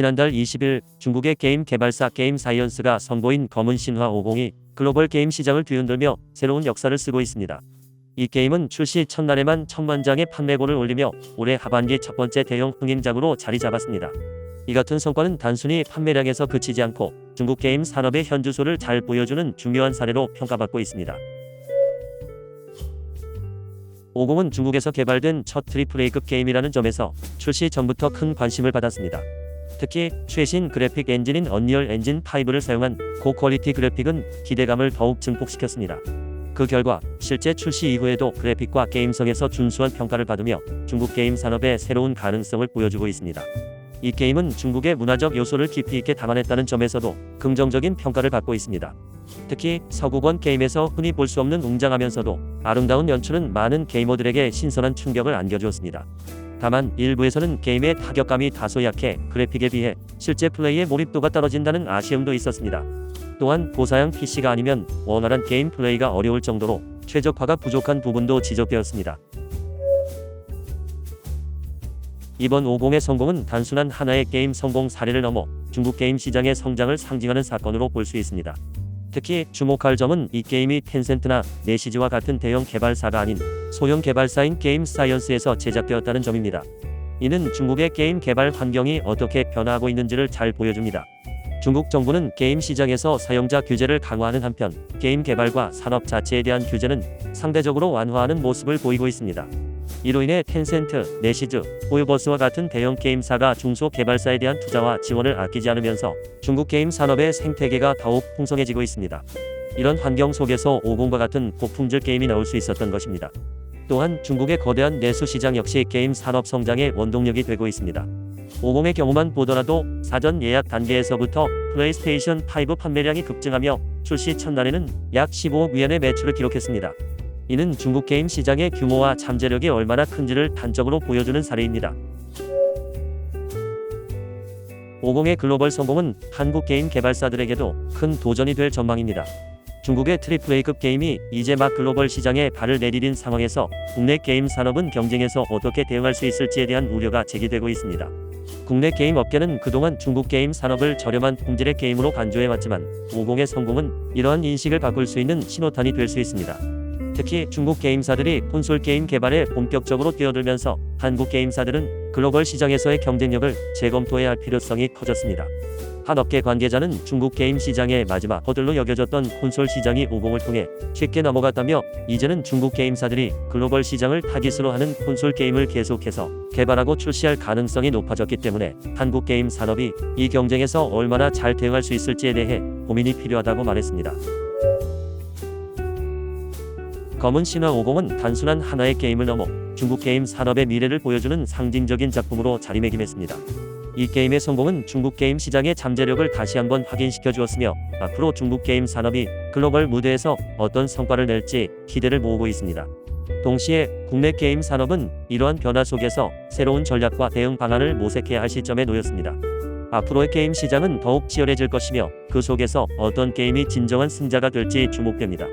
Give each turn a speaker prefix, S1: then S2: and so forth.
S1: 지난달 20일 중국의 게임 개발사 게임 사이언스가 선보인 검은 신화 50이 글로벌 게임 시장을 뒤흔들며 새로운 역사를 쓰고 있습니다. 이 게임은 출시 첫날에만 천만 장의 판매고를 올리며 올해 하반기 첫 번째 대형 흥행작으로 자리 잡았습니다. 이 같은 성과는 단순히 판매량에서 그치지 않고 중국 게임 산업의 현주소를 잘 보여주는 중요한 사례로 평가받고 있습니다. 50은 중국에서 개발된 첫 트리플 A급 게임이라는 점에서 출시 전부터 큰 관심을 받았습니다. 특히 최신 그래픽 엔진인 언리얼 엔진 5를 사용한 고퀄리티 그래픽은 기대감을 더욱 증폭시켰습니다. 그 결과 실제 출시 이후에도 그래픽과 게임성에서 준수한 평가를 받으며 중국 게임 산업의 새로운 가능성을 보여주고 있습니다. 이 게임은 중국의 문화적 요소를 깊이 있게 담아냈다는 점에서도 긍정적인 평가를 받고 있습니다. 특히 서구권 게임에서 흔히 볼 수 없는 웅장하면서도 아름다운 연출은 많은 게이머들에게 신선한 충격을 안겨주었습니다. 다만 일부에서는 게임의 타격감이 다소 약해 그래픽에 비해 실제 플레이의 몰입도가 떨어진다는 아쉬움도 있었습니다. 또한 고사양 PC가 아니면 원활한 게임 플레이가 어려울 정도로 최적화가 부족한 부분도 지적되었습니다. 이번 50의 성공은 단순한 하나의 게임 성공 사례를 넘어 중국 게임 시장의 성장을 상징하는 사건으로 볼 수 있습니다. 특히 주목할 점은 이 게임이 텐센트나 네시즈와 같은 대형 개발사가 아닌 소형 개발사인 게임 사이언스에서 제작되었다는 점입니다. 이는 중국의 게임 개발 환경이 어떻게 변화하고 있는지를 잘 보여줍니다. 중국 정부는 게임 시장에서 사용자 규제를 강화하는 한편 게임 개발과 산업 자체에 대한 규제는 상대적으로 완화하는 모습을 보이고 있습니다. 이로 인해 텐센트, 네시즈, 호요버스와 같은 대형 게임사가 중소 개발사에 대한 투자와 지원을 아끼지 않으면서 중국 게임 산업의 생태계가 더욱 풍성해지고 있습니다. 이런 환경 속에서 50과 같은 고품질 게임이 나올 수 있었던 것입니다. 또한 중국의 거대한 내수 시장 역시 게임 산업 성장의 원동력이 되고 있습니다. 50의 경우만 보더라도 사전 예약 단계에서부터 플레이스테이션 5 판매량이 급증하며 출시 첫날에는 약 15억 위안의 매출을 기록했습니다. 이는 중국 게임 시장의 규모와 잠재력이 얼마나 큰지를 단적으로 보여주는 사례입니다. 50의 글로벌 성공은 한국 게임 개발사들에게도 큰 도전이 될 전망입니다. 중국의 트리플 A급 게임이 이제 막 글로벌 시장에 발을 내디딘 상황에서 국내 게임 산업은 경쟁에서 어떻게 대응할 수 있을지에 대한 우려가 제기되고 있습니다. 국내 게임 업계는 그동안 중국 게임 산업을 저렴한 품질의 게임으로 간주해왔지만 50의 성공은 이러한 인식을 바꿀 수 있는 신호탄이 될 수 있습니다. 특히 중국 게임사들이 콘솔 게임 개발에 본격적으로 뛰어들면서 한국 게임사들은 글로벌 시장에서의 경쟁력을 재검토해야 할 필요성이 커졌습니다. 한 업계 관계자는 중국 게임 시장의 마지막 허들로 여겨졌던 콘솔 시장이 50을 통해 쉽게 넘어갔다며 이제는 중국 게임사들이 글로벌 시장을 타깃으로 하는 콘솔 게임을 계속해서 개발하고 출시할 가능성이 높아졌기 때문에 한국 게임 산업이 이 경쟁에서 얼마나 잘 대응할 수 있을지에 대해 고민이 필요하다고 말했습니다. 검은 신화 50은 단순한 하나의 게임을 넘어 중국 게임 산업의 미래를 보여주는 상징적인 작품으로 자리매김했습니다. 이 게임의 성공은 중국 게임 시장의 잠재력을 다시 한번 확인시켜 주었으며 앞으로 중국 게임 산업이 글로벌 무대에서 어떤 성과를 낼지 기대를 모으고 있습니다. 동시에 국내 게임 산업은 이러한 변화 속에서 새로운 전략과 대응 방안을 모색해야 할 시점에 놓였습니다. 앞으로의 게임 시장은 더욱 치열해질 것이며 그 속에서 어떤 게임이 진정한 승자가 될지 주목됩니다.